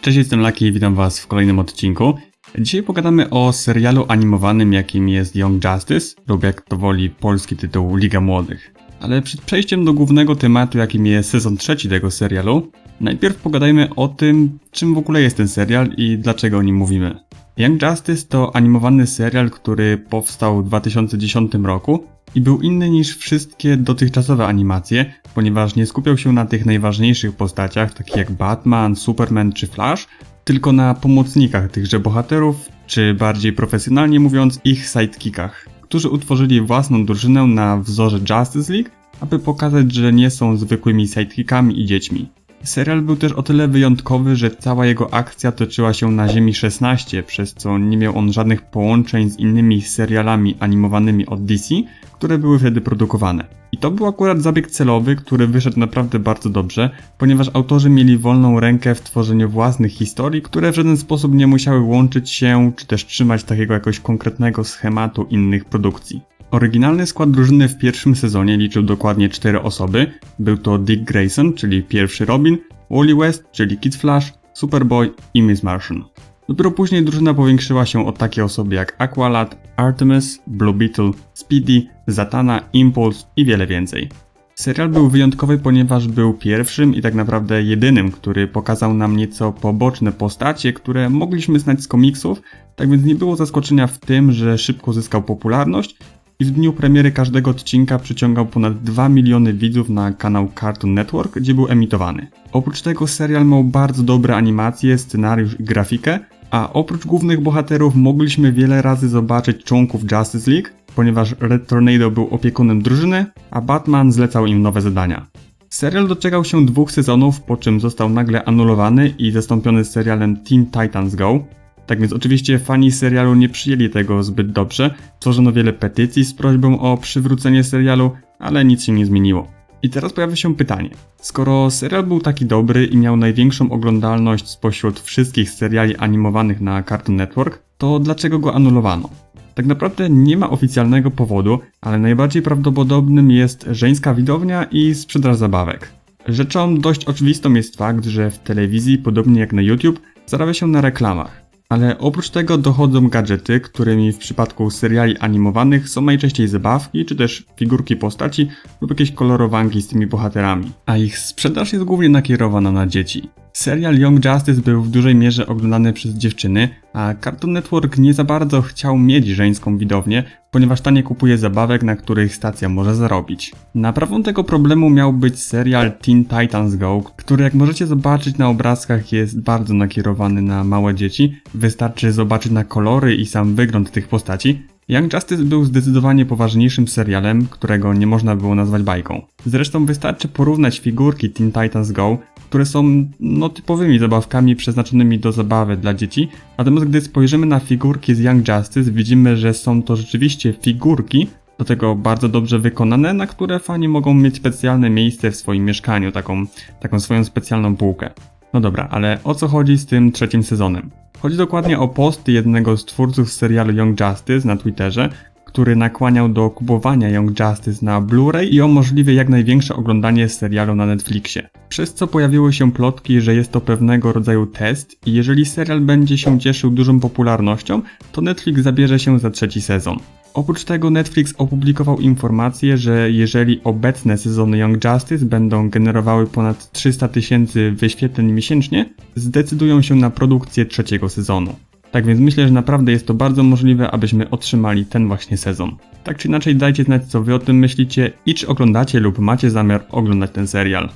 Cześć, jestem Laki i witam Was w kolejnym odcinku. Dzisiaj pogadamy o serialu animowanym, jakim jest Young Justice, lub jak to woli polski tytuł Liga Młodych. Ale przed przejściem do głównego tematu, jakim jest sezon trzeci tego serialu, najpierw pogadajmy o tym, czym w ogóle jest ten serial i dlaczego o nim mówimy. Young Justice to animowany serial, który powstał w 2010 roku i był inny niż wszystkie dotychczasowe animacje, ponieważ nie skupiał się na tych najważniejszych postaciach, takich jak Batman, Superman czy Flash, tylko na pomocnikach tychże bohaterów, czy bardziej profesjonalnie mówiąc, ich sidekickach, którzy utworzyli własną drużynę na wzorze Justice League, aby pokazać, że nie są zwykłymi sidekickami i dziećmi. Serial był też o tyle wyjątkowy, że cała jego akcja toczyła się na Ziemi 16, przez co nie miał on żadnych połączeń z innymi serialami animowanymi od DC, które były wtedy produkowane. I to był akurat zabieg celowy, który wyszedł naprawdę bardzo dobrze, ponieważ autorzy mieli wolną rękę w tworzeniu własnych historii, które w żaden sposób nie musiały łączyć się, czy też trzymać takiego jakiegoś konkretnego schematu innych produkcji. Oryginalny skład drużyny w pierwszym sezonie liczył dokładnie 4 osoby. Był to Dick Grayson, czyli pierwszy Robin, Wally West, czyli Kid Flash, Superboy i Miss Martian. Dopiero później drużyna powiększyła się o takie osoby jak Aqualad, Artemis, Blue Beetle, Speedy, Zatanna, Impulse i wiele więcej. Serial był wyjątkowy, ponieważ był pierwszym i tak naprawdę jedynym, który pokazał nam nieco poboczne postacie, które mogliśmy znać z komiksów, tak więc nie było zaskoczenia w tym, że szybko zyskał popularność i w dniu premiery każdego odcinka przyciągał ponad 2 miliony widzów na kanał Cartoon Network, gdzie był emitowany. Oprócz tego serial miał bardzo dobre animacje, scenariusz i grafikę, a oprócz głównych bohaterów mogliśmy wiele razy zobaczyć członków Justice League, ponieważ Red Tornado był opiekunem drużyny, a Batman zlecał im nowe zadania. Serial doczekał się dwóch sezonów, po czym został nagle anulowany i zastąpiony serialem Teen Titans Go. Tak więc oczywiście fani serialu nie przyjęli tego zbyt dobrze, tworzono wiele petycji z prośbą o przywrócenie serialu, ale nic się nie zmieniło. I teraz pojawia się pytanie. Skoro serial był taki dobry i miał największą oglądalność spośród wszystkich seriali animowanych na Cartoon Network, to dlaczego go anulowano? Tak naprawdę nie ma oficjalnego powodu, ale najbardziej prawdopodobnym jest żeńska widownia i sprzedaż zabawek. Rzeczą dość oczywistą jest fakt, że w telewizji, podobnie jak na YouTube, zarabia się na reklamach. Ale oprócz tego dochodzą gadżety, którymi w przypadku seriali animowanych są najczęściej zabawki, czy też figurki postaci lub jakieś kolorowanki z tymi bohaterami. A ich sprzedaż jest głównie nakierowana na dzieci. Serial Young Justice był w dużej mierze oglądany przez dziewczyny, a Cartoon Network nie za bardzo chciał mieć żeńską widownię, ponieważ ta nie kupuje zabawek, na których stacja może zarobić. Naprawą tego problemu miał być serial Teen Titans Go, który jak możecie zobaczyć na obrazkach jest bardzo nakierowany na małe dzieci. Wystarczy zobaczyć na kolory i sam wygląd tych postaci, Young Justice był zdecydowanie poważniejszym serialem, którego nie można było nazwać bajką. Zresztą wystarczy porównać figurki Teen Titans Go, które są no typowymi zabawkami przeznaczonymi do zabawy dla dzieci, natomiast gdy spojrzymy na figurki z Young Justice, widzimy, że są to rzeczywiście figurki, do tego bardzo dobrze wykonane, na które fani mogą mieć specjalne miejsce w swoim mieszkaniu, taką, taką swoją specjalną półkę. No dobra, ale o co chodzi z tym trzecim sezonem? Chodzi dokładnie o post jednego z twórców serialu Young Justice na Twitterze, który nakłaniał do kupowania Young Justice na Blu-ray i o możliwie jak największe oglądanie serialu na Netflixie. Przez co pojawiły się plotki, że jest to pewnego rodzaju test i jeżeli serial będzie się cieszył dużą popularnością, to Netflix zabierze się za trzeci sezon. Oprócz tego Netflix opublikował informację, że jeżeli obecne sezony Young Justice będą generowały ponad 300 tysięcy wyświetleń miesięcznie, zdecydują się na produkcję trzeciego sezonu. Tak więc myślę, że naprawdę jest to bardzo możliwe, abyśmy otrzymali ten właśnie sezon. Tak czy inaczej dajcie znać co wy o tym myślicie i czy oglądacie lub macie zamiar oglądać ten serial.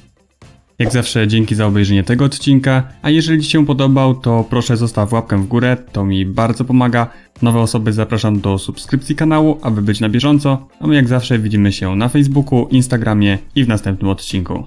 Jak zawsze dzięki za obejrzenie tego odcinka, a jeżeli Ci się podobał, to proszę zostaw łapkę w górę, to mi bardzo pomaga. Nowe osoby zapraszam do subskrypcji kanału, aby być na bieżąco, a my jak zawsze widzimy się na Facebooku, Instagramie i w następnym odcinku.